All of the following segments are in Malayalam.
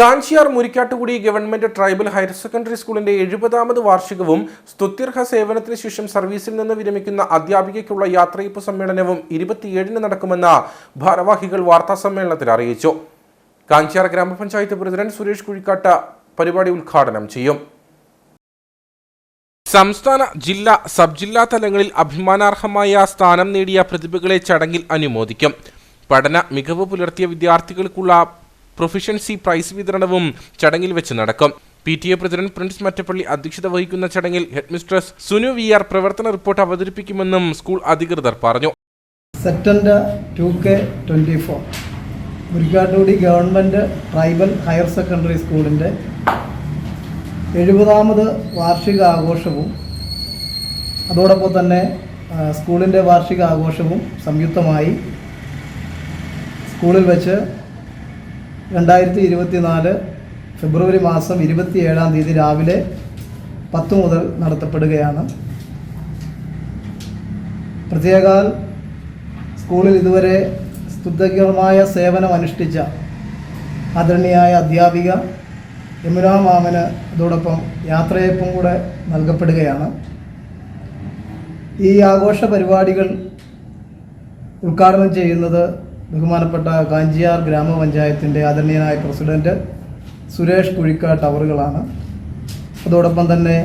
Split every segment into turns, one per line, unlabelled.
Kanchiyar Murikkattukudi government tribal higher secondary സ്കൂളിന്റെ എഴുപതാമത് വാർഷികവും സ്തുത്യർഹ സേവനത്തിന് ശേഷം സർവീസിൽ നിന്ന് വിരമിക്കുന്ന അധ്യാപികയ്ക്കുള്ള യാത്രയപ്പ് സമ്മേളനവും ഇരുപത്തിയേഴിന് നടക്കുമെന്ന് ഭാരവാഹികൾ വാർത്താ സമ്മേളനത്തിൽ അറിയിച്ചു. കാഞ്ചിയാർ ഗ്രാമപഞ്ചായത്ത് പ്രസിഡന്റ് സുരേഷ് കുഴിക്കാട്ട് പരിപാടി ഉദ്ഘാടനം ചെയ്യും. സംസ്ഥാന ജില്ലാ സബ് ജില്ലാ തലങ്ങളിൽ അഭിമാനാർഹമായ സ്ഥാനം നേടിയ പ്രതിഭകളെ ചടങ്ങിൽ അനുമോദിക്കും. പഠന മികവ് പുലർത്തിയ വിദ്യാർത്ഥികൾക്കുള്ള പ്രൊഫഷൻസി പ്രൈസ് വിതരണവും ചടങ്ങിൽ വെച്ച് നടക്കും. P T A president Prince Mattappally അധ്യക്ഷത വഹിക്കുന്ന ചടങ്ങിൽ ഹെഡ്മിസ്ട്രസ് സുനു വി ആർ പ്രവർത്തന റിപ്പോർട്ട് അവതരിപ്പിക്കുമെന്നും സ്കൂൾ അധികൃതർ പറഞ്ഞു.
September Murikkattukudi government tribal higher secondary സ്കൂളിന്റെ എഴുപതാമത് വാർഷിക ആഘോഷവും അതോടൊപ്പം തന്നെ സ്കൂളിന്റെ വാർഷിക ആഘോഷവും സംയുക്തമായി സ്കൂളിൽ വെച്ച് രണ്ടായിരത്തി ഇരുപത്തി നാല് ഫെബ്രുവരി മാസം ഇരുപത്തിയേഴാം തീയതി രാവിലെ പത്ത് മുതൽ നടത്തപ്പെടുകയാണ്. പ്രത്യേകാൽ സ്കൂളിൽ ഇതുവരെ സ്തുതകരമായ സേവനം അനുഷ്ഠിച്ച ആദരണീയായ അധ്യാപിക യമുന മാമന് അതോടൊപ്പം യാത്രയപ്പും കൂടെ നൽകപ്പെടുകയാണ്. ഈ ആഘോഷ പരിപാടികൾ ഉദ്ഘാടനം ചെയ്യുന്നത് ബഹുമാനപ്പെട്ട കാഞ്ചിയാർ ഗ്രാമപഞ്ചായത്തിന്റെ ആദരണീയനായ പ്രസിഡന്റ് സുരേഷ് കുഴിക്കാട്ട് ടവറുകളാണ്. അതോടൊപ്പം തന്നെ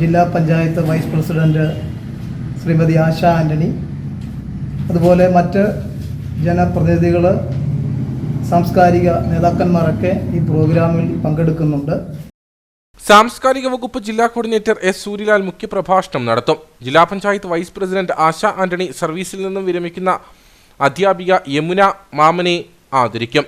ജില്ലാ പഞ്ചായത്ത് വൈസ് പ്രസിഡന്റ് ശ്രീമതി ആശ ആന്റണി അതുപോലെ മറ്റ് ജനപ്രതിനിധികൾ സാംസ്കാരിക നേതാക്കന്മാരൊക്കെ ഈ പ്രോഗ്രാമിൽ പങ്കെടുക്കുന്നുണ്ട്.
സാംസ്കാരിക വകുപ്പ് ജില്ലാ കോർഡിനേറ്റർ എസ് സൂര്യലാൽ മുഖ്യപ്രഭാഷണം നടത്തും. ജില്ലാ പഞ്ചായത്ത് വൈസ് പ്രസിഡന്റ് ആശ ആന്റണി സർവീസിൽ നിന്നും വിരമിക്കുന്ന അധ്യാപിക യമുന മാമനെ ആദരിക്കും.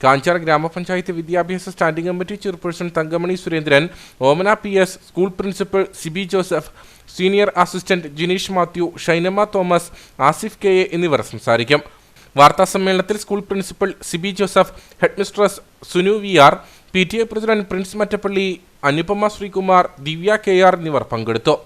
കാഞ്ചാർ ഗ്രാമപഞ്ചായത്ത് വിദ്യാഭ്യാസ standing committee chairperson Thankamani Surendran Omana P S school principal Sibi Joseph senior assistant Jineesh Mathew Shinamma Thomas Asif K A എന്നിവർ സംസാരിക്കും. വാർത്താ സമ്മേളനത്തിൽ school principal Sibi Joseph headmistress Sunu V R P T A president Prince Mattappally Anupama Sreekumar Divya K R എന്നിവർ പങ്കെടുത്തു.